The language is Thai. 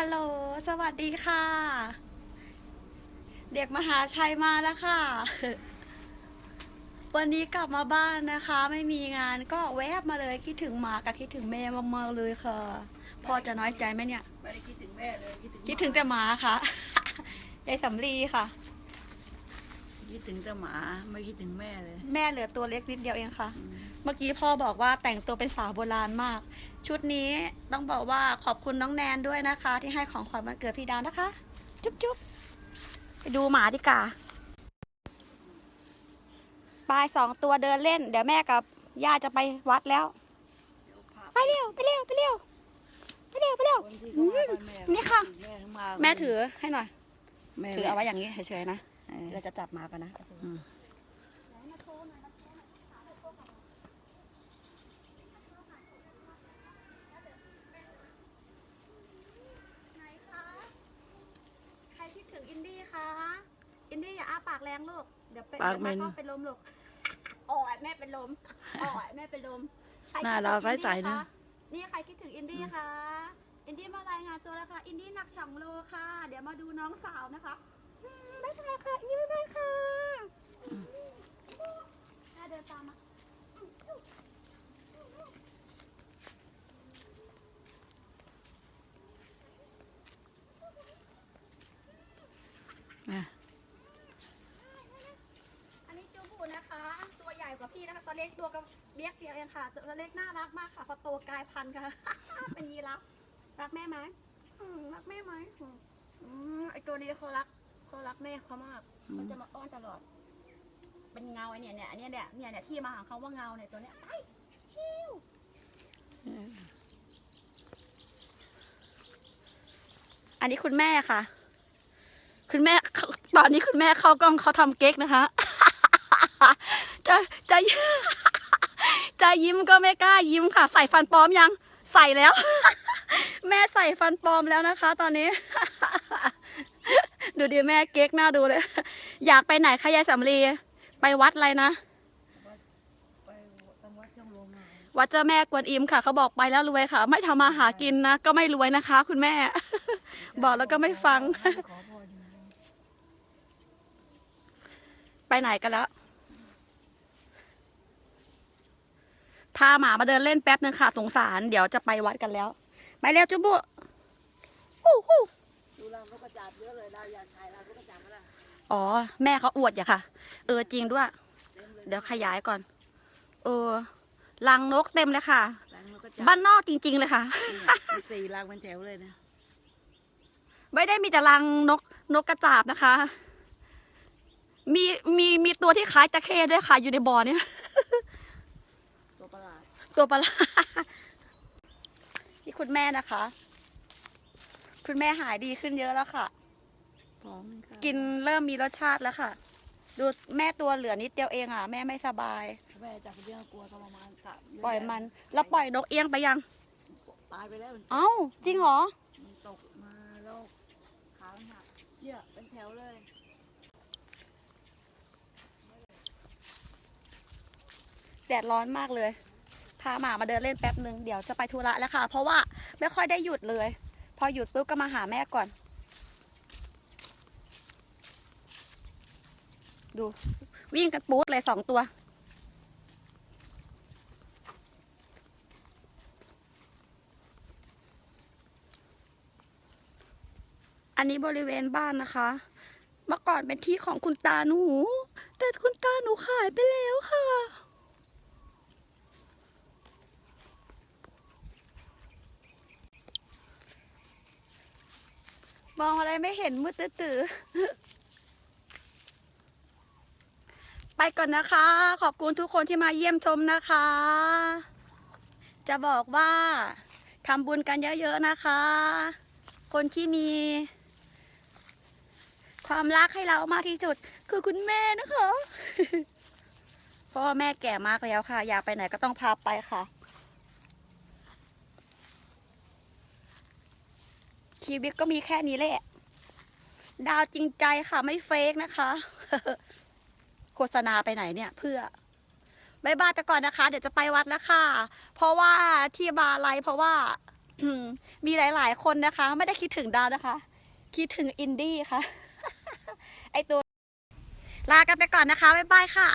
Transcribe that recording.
ฮัลโหล สวัสดีค่ะ เด็กมหาชัยมาแล้วค่ะ วันนี้กลับมาบ้านนะคะ ไม่มีงานก็แวบมาเลยคิดถึงหมากับคิดถึงแม่มากๆเลยค่ะพ่อจะน้อยใจไหมเนี่ย ไม่ได้คิดถึงแม่เลยคิดถึงคิดถึงแต่หมาค่ะยายสำลีค่ะ คิดถึงแต่หมาไม่คิดถึงแม่เลย แม่เหลือตัวเล็กนิดเดียวเองค่ะอืม เมื่อกี้พ่อบอกว่าแต่งตัวเป็นสาวโบราณมาก ชุดนี้ต้องบอกว่าขอบคุณน้องแนนด้วยนะคะ ที่ให้ของขวัญวันเกิดพี่ดาวนะคะ จุ๊บจุ๊บไปดูหมาดีกาปลายสองตัวเดินเล่น เดี๋ยวแม่กับย่าจะไปวัดแล้ว ไปเร็วไปเร็วไปเร็วไปเร็วไปเร็วคนที่เขามนี่ค่ะ แม่ถือให้หน่อย ถือเอาไว้อย่างนี้เฉยๆนะเออเราจะจับหมากันนะ อืม ไหนคะ ใครคิดถึงอินดี้คะ อินดี้อย่าอ้าปากแรงลูก เดี๋ยวเป็นปากเหม็นดี๋ยวแม่เป็นลมลูกโอ้ยแม่เป็นลมโอ้ยแม่เป็นลมใครหน้าคิดถึงเราอิดี้ใสๆนะคนี่ใครคิดถึงอินดี้คะ อินดี้มารายงานตัวแล้วค่ะ อินดี้หนักสองโลค่ะ เดี๋ยวมาดูน้องสาวนะคะอืมบ๊ายบายค่ะ อินดี้บ๊ายบายค่ะแม่เดินตามมา อะ อันนี้จูบูนะคะ ตัวใหญ่กว่าพี่นะคะ ตัว เล็กตัวกับเบี้ยกเดียวเองค่ะ ตัวเล็กน่ารักมากค่ะพอโตกลายพันธุ์ค่ะ เป็นยีราฟรักแม่ไหมอืมรักแม่ไหมอืมอืมไอตัวนี้เขารักเขารักแม่เขามากเขาจะมาอ้อนตลอด เป็นเงาไอเนี่ยเนี่ยอันเนี้ยเนี่ยเนี่ยเนี่ยที่มาของเขาว่าเงาเนี่ยตัวเนี้ยไปชิวอันนี้คุณแม่ค่ะ คุณแม่เขาตอนนี้คุณแม่เข้ากล้องเขาทำเก๊กนะคะ จะจะจะยิ้มก็ไม่กล้ายิ้มค่ะ ใส่ฟันปลอมยัง ใส่แล้ว แม่ใส่ฟันปลอมแล้วนะคะ ตอนนี้ ดูดิแม่เก๊กหน้าดูเลย อยากไปไหนคะยายสำลีไปวัดอะไรนะไปตำวัดช่องลมมาวัดเจ้าแม่กวนอิมค่ะเขาบอกไปแล้วรวยค่ะ ไม่ทำมาหากินนะก็ไม่รวยนะคะ คุณแม่ บอกแล้วก็ไม่ฟังขอพรอยู่ไปไหนกันแล้วาหมามาเดินเล่นแป๊บนึงค่ะ สงสาร เดี๋ยวจะไปวัดกันแล้ว ไปเร็วจุบุฮู้ฮู้ดูเราก็กระจาดเยอะเลยเราอยากถ่ายเราก็กระจาดมาละอ๋อ แม่เขาอวดอย่าค่ะ เออจริงด้วยเต็มเลยเดี๋ยวขยายก่อน เออรังนกเต็มเลยค่ะรังเราก็จาดบ้านนอกจริง ๆ เลยค่ะเนี่ยมีสี่รังเป็นแถวเลยนะ ไม่ได้มีแต่รังนกนกกระจาบนะคะ มีมีมีตัวที่คล้ายจระเข้ด้วยค่ะอยู่ในบ่อเนี่ย ตัวประหลาด ตัวประหลาดนี่คุณแม่นะคะ คุณแม่หายดีขึ้นเยอะแล้วค่ะพร้อมค่ะ กินเริ่มมีรสชาติแล้วค่ะ ดูแม่ตัวเหลือนิดเดียวเองอะ แม่ไม่สบายแม่จับเรื่องกลัวทรมานกะปล่อยมัน แล้วปล่อยนกเอี้ยงไปยังตายไปแล้วมันเอ้าจริงเหรอมันตกมาแล้วขามันหักเนี่ยเป็นแถวเลยแดดร้อนมากเลย พาหมามาเดินเล่นแป๊บหนึ่งเดี๋ยวจะไปธุระแล้วค่ะ เพราะว่าไม่ค่อยได้หยุดเลย พอหยุดปุ๊บก็มาหาแม่ก่อน ดู วิ่งกันปู๊ดเลยสองตัว อันนี้บริเวณบ้านนะคะเมื่อก่อนเป็นที่ของคุณตาหนู แต่คุณตาหนูขายไปแล้วค่ะ มองอะไรไม่เห็นมืดตื้อไปก่อนนะคะ ขอบคุณทุกคนที่มาเยี่ยมชมนะคะ จะบอกว่าทำบุญกันเยอะๆนะคะ คนที่มี ความรักให้เรามากที่สุด คือคุณแม่นะคะเพราะว่าแม่แก่มากแล้วค่ะ อยากไปไหนก็ต้องพาไปค่ะ ชีวิตก็มีแค่นี้แหละ ดาวจริงใจค่ะไม่เฟกนะคะ โฆษณาไปไหนเนี่ยเพื่อบายบายแต่ก่อนนะคะ เดี๋ยวจะไปวัดแล้วค่ะ เพราะว่าที่บาไลเพราะว่ามีหลาย ๆ คนนะคะ ไม่ได้คิดถึงดาวนะคะ คิดถึงอินดี้ค่ะ ไอตัว ลากันไปก่อนนะคะ บ๊ายบายค่ะ